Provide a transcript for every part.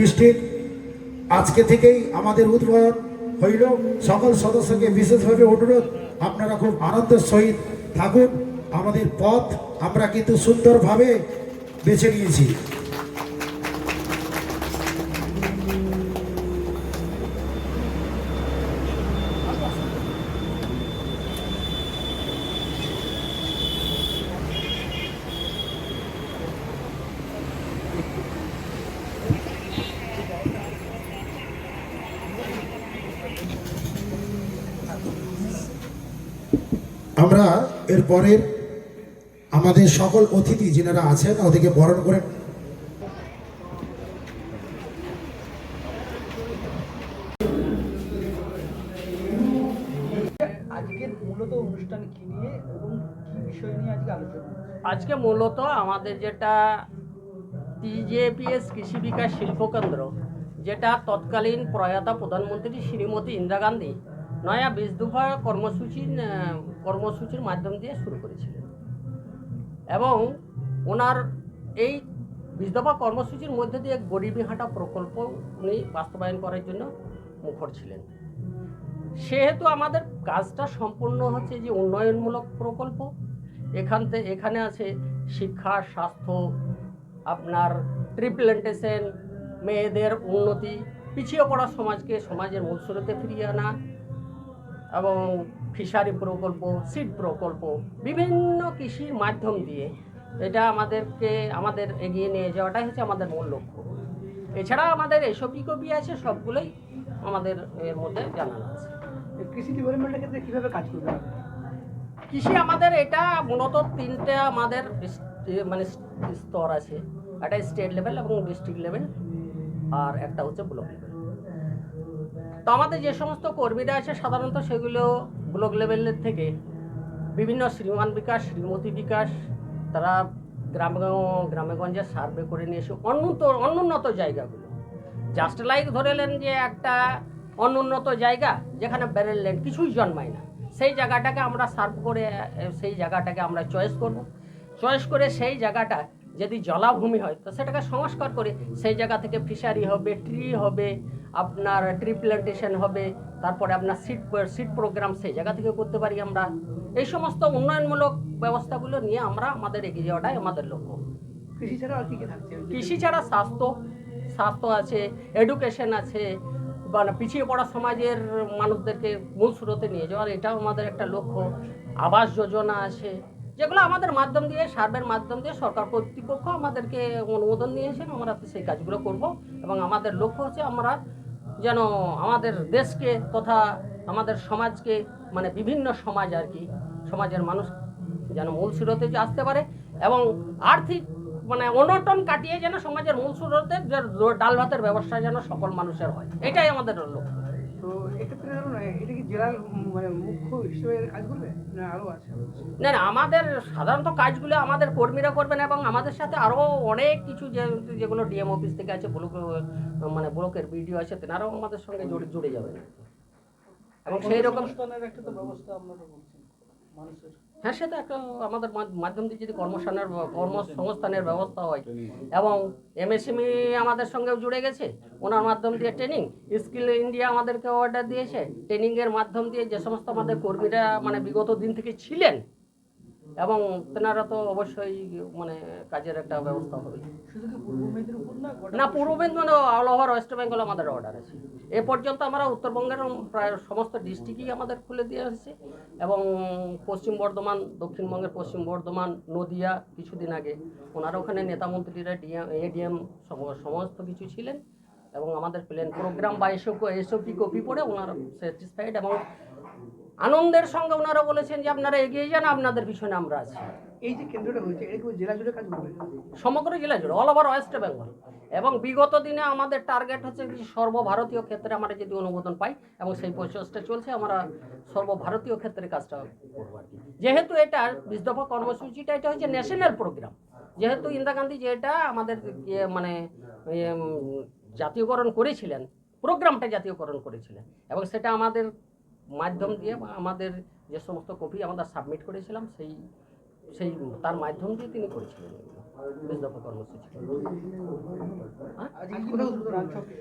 District আজকে থেকেই আমাদের উদ্বোধন হইল। সকল সদস্যকে বিশেষভাবে অনুরোধ, আপনারা খুব আনন্দের সহিত থাকুন। আমাদের পথ আমরা কিন্তু সুন্দরভাবে বেছে নিয়েছি। আমরা এরপরের আমাদের সকল অতিথি যিনারা আছেন ওদেরকে বরণ করে মূলত অনুষ্ঠান নিয়ে এবং কি বিষয় নিয়ে আজকে আজকে মূলত আমাদের যেটা টিজেপিএস কৃষি বিকাশ শিল্পকেন্দ্র যেটা তৎকালীন প্রয়াতা প্রধানমন্ত্রী শ্রীমতী ইন্দিরা গান্ধী নয়া বিশ দফা কর্মসূচি কর্মসূচির মাধ্যম দিয়ে শুরু করেছিলেন। এবং ওনার এই বিশ কর্মসূচির মধ্যে দিয়ে গরিবী হাঁটা প্রকল্প উনি বাস্তবায়ন করার জন্য মুখর ছিলেন। সেহেতু আমাদের কাজটা সম্পূর্ণ হচ্ছে যে উন্নয়নমূলক প্রকল্প। এখান থেকে এখানে আছে শিক্ষা, স্বাস্থ্য, আপনার ট্রিপ্লেন্টেশন মেয়েদের উন্নতি, পিছিয়ে পড়া সমাজকে, সমাজের মূল স্রোতে ফিরিয়ে আনা এবং ফিশারি প্রকল্প সিড প্রকল্প বিভিন্ন কৃষির মাধ্যম দিয়ে এটা আমাদেরকে আমাদের এগিয়ে নিয়ে যাওয়াটাই হচ্ছে আমাদের মূল লক্ষ্য। এছাড়া আমাদের এসব কপি আছে সবগুলোই আমাদের এর মধ্যে জানানো আছে। কৃষি ডেভেলপমেন্টের ক্ষেত্রে কীভাবে কাজ করবে কৃষি আমাদের এটা মূলত তিনটে আমাদের মানে স্তর আছে। একটা স্টেট লেভেল এবং ডিস্ট্রিক্ট লেভেল আর একটা হচ্ছে ব্লক লেভেল তো আমাদের যে সমস্ত কর্মীরা আছে, সাধারণত সেগুলো ব্লক লেভেলের থেকে। বিভিন্ন শ্রীমান বিকাশ, শ্রীমতী বিকাশ, তারা গ্রামে, গ্রামেগঞ্জে সার্ভে করে নিয়ে এসে অনুন্নত অনুন্নত জায়গাগুলো। জাস্ট লাইক ধরে নেন যে একটা অনুন্নত জায়গা, যেখানে ব্যারেল ল্যান্ড কিছুই জন্মায় না। সেই জায়গাটাকে আমরা সার্ভ করে, সেই জায়গাটাকে আমরা চয়েস করব। চয়েস করে সেই জায়গাটা যদি জলাভূমি হয়, তো সেটাকে সংস্কার করে সেই জায়গা থেকে ফিশারি হবে ট্রি হবে আপনার ট্রি প্ল্যান্টেশন হবে তারপরে আপনার সিট সিট প্রোগ্রাম সেই জায়গা থেকে করতে পারি আমরা। এই সমস্ত উন্নয়নমূলক ব্যবস্থাগুলো নিয়ে আমরা আমাদের এগিয়ে যাওয়াটাই আমাদের লক্ষ্য। কৃষি ছাড়া আর কি কি থাকছে? কৃষি ছাড়া স্বাস্থ্য স্বাস্থ্য আছে এডুকেশন আছে মানে পিছিয়ে পড়া সমাজের মানুষদেরকে মূল স্রোতে নিয়ে যাওয়ার এটাও আমাদের একটা লক্ষ্য। আবাস যোজনা আছে যেগুলো আমাদের মাধ্যম দিয়ে সার্ভের মাধ্যম দিয়ে সরকার কর্তৃপক্ষ আমাদেরকে অনুমোদন দিয়েছেন। আমরা সেই কাজগুলো করব এবং আমাদের লক্ষ্য হচ্ছে আমরা যেন আমাদের দেশকে তথা আমাদের সমাজকে মানে বিভিন্ন সমাজ আর কি, সমাজের মানুষ যেন মূল স্রোতে আসতে পারে এবং আর্থিক মানে অনটন কাটিয়ে যেন সমাজের মূল স্রোতে ডাল ভাতের ব্যবস্থা যেন সকল মানুষের হয়। এটাই আমাদের লক্ষ্য। তো এক্ষেত্রে ধরুন এটা কি জেলার মানে মুখ্য হিসেবে কাজ করবে না আরও আছে? না না আমাদের সাধারণত কাজগুলো আমাদের কর্মীরা করবেন এবং আমাদের সাথে আরও অনেক কিছু যে যেগুলো ডিএম অফিস থেকে আছে ব্লক মানে ব্লকের বিডিও আছে তেনারাও আমাদের সঙ্গে জুড়ে জুড়ে যাবেন। এবং সেই রকম একটা তো ব্যবস্থা আমরা হ্যাঁ সেটা একটা আমাদের মাধ- মাধ্যম দিয়ে যদি কর্মসংস্থানের কর্মসংস্থানের ব্যবস্থা হয়। এবং এমএসএমই আমাদের সঙ্গেও জুড়ে গেছে। ওনার মাধ্যম দিয়ে ট্রেনিং স্কিল ইন্ডিয়া আমাদেরকে অর্ডার দিয়েছে। ট্রেনিংয়ের মাধ্যম দিয়ে যে সমস্ত আমাদের কর্মীরা মানে বিগত দিন থেকে ছিলেন এবং তেনারা তো অবশ্যই মানে কাজের একটা ব্যবস্থা হবে। না, Purba Medinipur all over West Bengal আমাদের অর্ডার আছে। এ পর্যন্ত আমরা উত্তরবঙ্গের প্রায় সমস্ত ডিস্ট্রিক্টই আমাদের খুলে দিয়ে আসছে। এবং পশ্চিম বর্ধমান, দক্ষিণবঙ্গের পশ্চিম বর্ধমান, নদিয়া কিছুদিন আগে ওনারা ওখানে নেতা মন্ত্রীরা ডিএম এডিএম সমস্ত কিছু ছিলেন। এবং আমাদের প্ল্যান প্রোগ্রাম বা এসব এসওপি কপি পড়ে ওনারা স্যাটিসফাইড এবং আনন্দের সঙ্গে ওনারা বলেছেন যে আপনারা এগিয়ে যান আপনাদের পিছনে আমরা আছি। এই যে কেন্দ্রটা হয়েছে এটা কি জেলা জুড়ে কাজ করবে সমগ্র জেলা জুড়ে অল ওভার ওয়েস্ট বেঙ্গল এবং বিগত দিনে আমাদের টার্গেট হচ্ছে যে সর্বভারতীয় ক্ষেত্রে আমরা যদি অনুমোদন পাই এবং সেই প্রচেষ্টা চলছে আমরা সর্বভারতীয় ক্ষেত্রে কাজটা করব যেহেতু এটা বিশ দফা কর্মসূচিটা এটা হচ্ছে ন্যাশনাল প্রোগ্রাম যেহেতু ইন্দিরা গান্ধী যেটা আমাদের ইয়ে মানে ইয়ে, জাতীয়করণ করেছিলেন প্রোগ্রামটা জাতীয়করণ করেছিলেন এবং সেটা আমাদের মাধ্যম দিয়ে আমাদের যে সমস্ত কপি আমরা সাবমিট করেছিলাম, সেই সেই তার মাধ্যম দিয়ে তিনি করেছিলেন হ্যাঁ?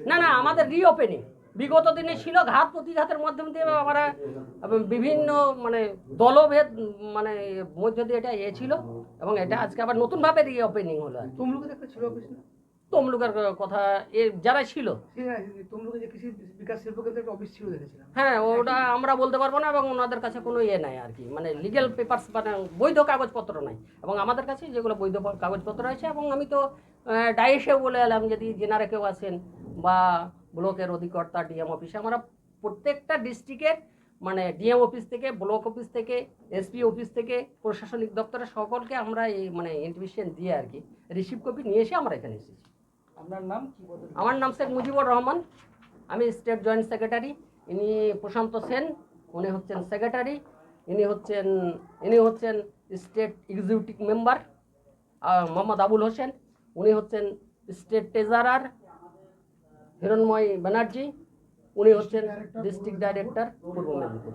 না না, আমাদের রিওপেনিং বিগত দিনে ছিল ঘাত প্রতিঘাতের মাধ্যম দিয়ে আমরা বিভিন্ন মানে দলভেদ মানে মধ্য দিয়ে এটা এ ছিল এবং এটা আজকে আবার নতুনভাবে রিওপেনিং হলো আর কি। একটা তমলুকের কথা এ যারা ছিল। তমলুকে যে কৃষি বিকাশ শিল্প কেন্দ্রে একটা অফিস ছিল দেখেছিলাম। হ্যাঁ ওটা আমরা বলতে পারব না এবং ওনাদের কাছে কোনো ইয়ে নাই আর কি। মানে লিগেল পেপারস মানে বৈধ কাগজপত্র নাই। এবং আমাদের কাছে যেগুলো বৈধ কাগজপত্র আছে এবং আমি তো ডাইসেও বলে এলাম যদি জেনারে কেউ আসেন বা ব্লকের অধিকর্তা ডিএম অফিসে আমরা প্রত্যেকটা ডিস্ট্রিক্টের মানে ডিএম অফিস থেকে ব্লক অফিস থেকে এসপি অফিস থেকে প্রশাসনিক দপ্তরের সকলকে আমরা এই মানে ইনভিটেশন দিয়ে আর কি রিসিভ কপি নিয়ে এসে আমরা এখানে এসেছি। আমার নাম শেখ মুজিবুর রহমান। আমি স্টেট জয়েন্ট সেক্রেটারি। ইনি প্রশান্ত সেন, উনি হচ্ছেন সেক্রেটারি। ইনি হচ্ছেন ইনি হচ্ছেন state executive member Mohammad Abul Hossain. উনি হচ্ছেন স্টেট ট্রেজারার, হিরণময় ব্যানার্জি। উনি হচ্ছেন ডিস্ট্রিক্ট ডাইরেক্টর, পূর্ব মেদিনীপুর।